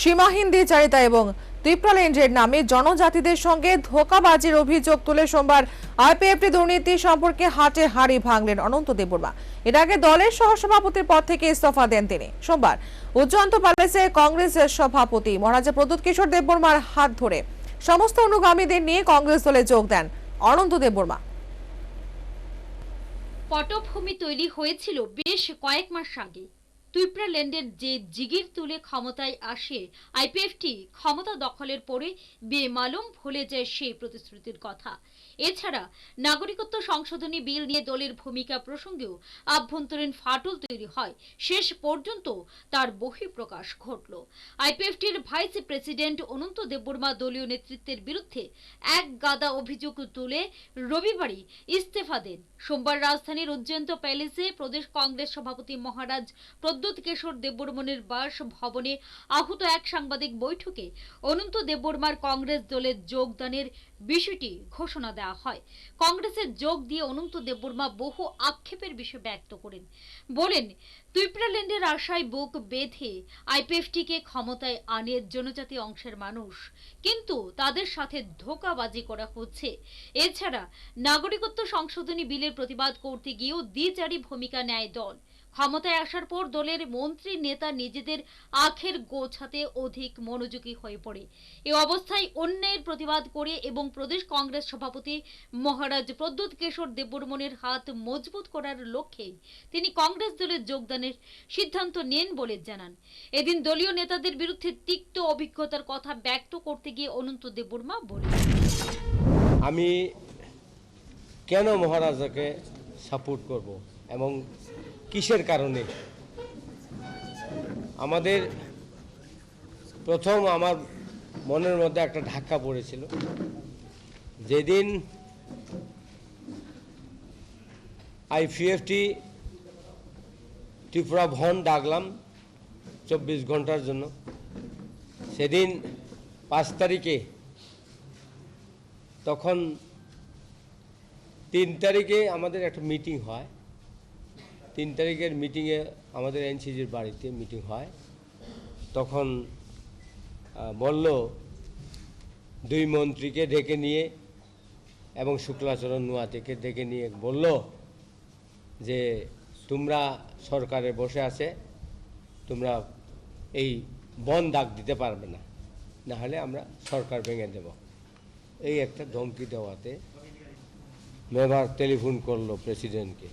সীমাহীন দ্বিচারিতা এবং রেঞ্জের নামে জনজাতিদের সঙ্গে ধোকাবাজির অভিযোগ তুলে সোমবার আইপিএফটি দুর্নীতি সম্পর্কে হাটে হাড়ি ভাঙলেন অনন্ত দেববর্মা। এর আগে দলের সহসভাপতির পদ থেকে ইস্তফা দেন তিনি। সোমবার উজ্জয়ন্ত প্যালেসে কংগ্রেসের সভাপতি মহারাজা প্রদ্যুৎ কিশোর দেববর্মার হাত ধরে সমস্ত অনুগামীদের নিয়ে কংগ্রেস দলে যোগ দেন অনন্ত দেববর্মা। পটভূমি তৈরি হয়েছিল বেশ কয়েক মাস আগে। তুইপ্রাল্যান্ডের যে জিগির তুলে ক্ষমতায় আসে, আইপিএফটি ক্ষমতা দখলের পরে বেমালুম ভুলে যায় সেই প্রতিশ্রুতির কথা। এছাড়া নাগরিকত্ব সংশোধনী বিল নিয়ে দলের ভূমিকা প্রসঙ্গেও আভ্যন্তরীণ ফাটল তৈরি হয়। শেষ পর্যন্ত তার বহিঃপ্রকাশ ঘটল। আইপিএফটির ভাইস প্রেসিডেন্ট অনন্ত দেববর্মা দলীয় নেতৃত্বের বিরুদ্ধে এক গাদা অভিযোগ তুলে রবিবারই ইস্তফা দেন। সোমবার রাজধানীর উজ্জয়ন্ত প্যালেসে প্রদেশ কংগ্রেস সভাপতি মহারাজ প্রদ্যুৎ কিশোর দেববর্মনের বাস ভবনে আহত এক সাংবাদিক বৈঠকে অনন্ত দেববর্মার কংগ্রেস দলে যোগদানের বিষয়টি ঘোষণা দেওয়া হয়। কংগ্রেসে যোগ দিয়ে অনন্ত দেববর্মা বহু আক্ষেপের বিষয় ব্যক্ত করেন। বলেন তুইপ্রাল্যান্ডের আশায় বুক বেঁধে আইপিএফটিকে ক্ষমতায় আনে জনজাতি অংশের মানুষ, কিন্তু তাদের সাথে ধোকাবাজি করা হচ্ছে। এছাড়া নাগরিকত্ব সংশোধনী বিলের প্রতিবাদ করতে গিয়েও দ্বিচারী ভূমিকা নেয় দল। ক্ষমতায় আসার পর দলের মন্ত্রী নেতা নিজেদের আখের গোছাতে অধিক মনোযোগী হয়ে পড়ে। এ অবস্থায় অন্যায়ের প্রতিবাদ করে এবং প্রদেশ কংগ্রেস সভাপতি মহারাজ প্রদ্যুৎ কিশোর দেববর্মনের হাত মজবুত করার লক্ষ্যে তিনি কংগ্রেস দলে যোগদানের সিদ্ধান্ত নেন বলে জানান। এদিন দলীয় নেতাদের বিরুদ্ধে তিক্ত অভিজ্ঞতার কথা ব্যক্ত করতে গিয়ে অনন্ত দেববর্মা বলেন, আমি কেন মহারাজাকে সাপোর্ট করব এবং কিসের কারণে? আমাদের প্রথম আমার মনের মধ্যে একটা ধাক্কা পড়েছিল। যেদিন আইপিএফটি ত্রিপুরা ভন ডাকলাম চব্বিশ ঘণ্টার জন্য। সেদিন পাঁচ তারিখে, তখন তিন তারিখে আমাদের একটা মিটিং হয়। তিন তারিখের মিটিংয়ে আমাদের এনসিজির বাড়িতে মিটিং হয়। তখন বলল, দুই মন্ত্রীকে ডেকে নিয়ে এবং শুক্লাচরণ নোয়াতিকে ডেকে নিয়ে বলল যে, তোমরা সরকারে বসে আছে, তোমরা এই বন ডাক দিতে পারবে না না হলে আমরা সরকার ভেঙে দেব। এই একটা ধমকি দেওয়াতে মেবার টেলিফোন করল প্রেসিডেন্টকে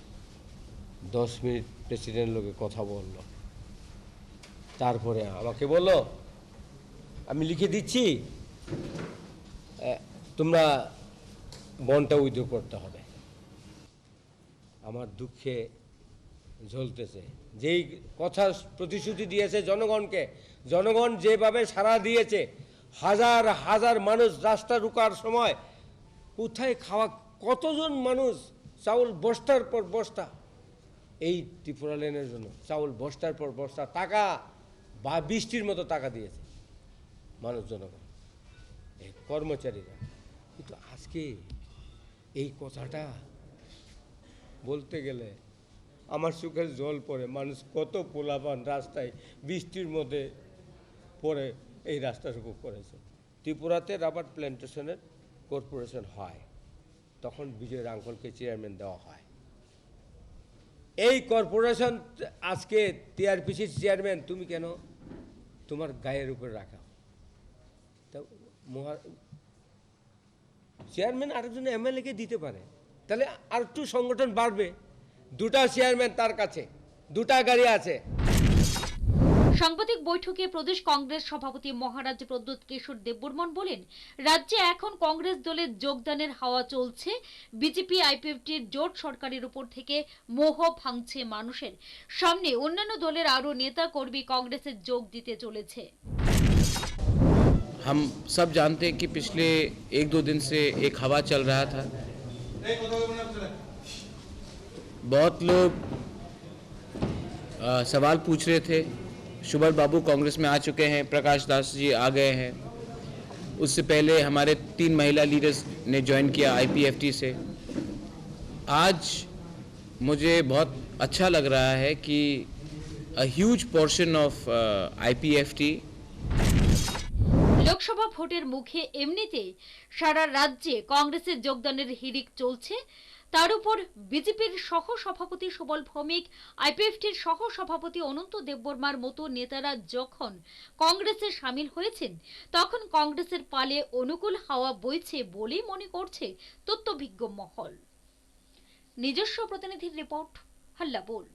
দশ মিনিট প্রেসিডেন্ট লোকে কথা বলল। তারপরে আমাকে বলল, আমি লিখে দিচ্ছি তোমরা বনটা উইথড্র করতে হবে। আমার দুঃখে ঝলতেছে যেই কথা প্রতিশ্রুতি দিয়েছে জনগণকে, জনগণ যেভাবে সাড়া দিয়েছে, হাজার হাজার মানুষ রাস্তা রুকার সময়, কোথায় খাওয়া, কতজন মানুষ চাউল বস্তার পর বস্তা এই ত্রিপুরা লেনের জন্য। চাউল বস্তার পর বস্তা, টাকা, বা বৃষ্টির মতো টাকা দিয়েছে মানুষ জনগণ, এই কর্মচারীরা। কিন্তু আজকে এই কথাটা বলতে গেলে আমার চোখের জল পড়ে, মানুষ কত পোলাপান রাস্তায় বৃষ্টির মধ্যে পরে এই রাস্তাটুকু করেছে ত্রিপুরাতে রাবার প্ল্যান্টেশনের কর্পোরেশন হয়, তখন বিজয় রাঙ্কলকে চেয়ারম্যান দেওয়া হয়। এই কর্পোরেশন আজকে টিআরপিসির চেয়ারম্যান, তুমি কেন তোমার গায়ের উপর রাখা? তা মহা চেয়ারম্যান আরেকজন এমএলএকে দিতে পারে। তাহলে আর একটু সংগঠন বাড়বে। দুটা চেয়ারম্যান তার কাছে, দুটা গাড়ি আছে। সাংবাদিক বৈঠকে প্রদেশ কংগ্রেস সভাপতি মহারাজ প্রদ্যুৎ কিশোর দেববর্মন বলেন রাজ্যে এখন কংগ্রেস দলের যোগদানের হাওয়া চলছে বিজেপি আইপিএফটির জোট সরকারের উপর থেকে মোহ ভাঙছে মানুষের সামনে অন্যান্য দলের আরও নেতা কর্মী কংগ্রেসে যোগ দিতে চলেছে हम सब जानते हैं कि पिछले एक दो दिन से एक हवा चल रहा था बहुत लोग आ, सवाल पूछ रहे थे शुभर बाबू कांग्रेस में आ चुके हैं, प्रकाश दास जी आ गए हैं। उससे पहले हमारे तीन महिला लीडर्स ने ज्वाइन किया आईपीएफटी से। आज मुझे बहुत अच्छा लग रहा है कि a huge portion of IPFT Lok Sabha ভোটের মুখে এমনিতে সারা রাজ্যে কংগ্রেসের যোগদানের হিড়িক চলছে। তার উপর বিজেপির সহ সভাপতি সুবল ভৌমিক, আইপিএফটির সহ সভাপতি অনন্ত দেববর্মার মতো নেতারা যখন কংগ্রেসে সামিল হয়েছেন, তখন কংগ্রেসের পালে অনুকূল হাওয়া বইছে বলেই মনে করছে তত্ত্বভিজ্ঞ মহল। নিজস্ব প্রতিনিধির রিপোর্ট, হাল্লা বল।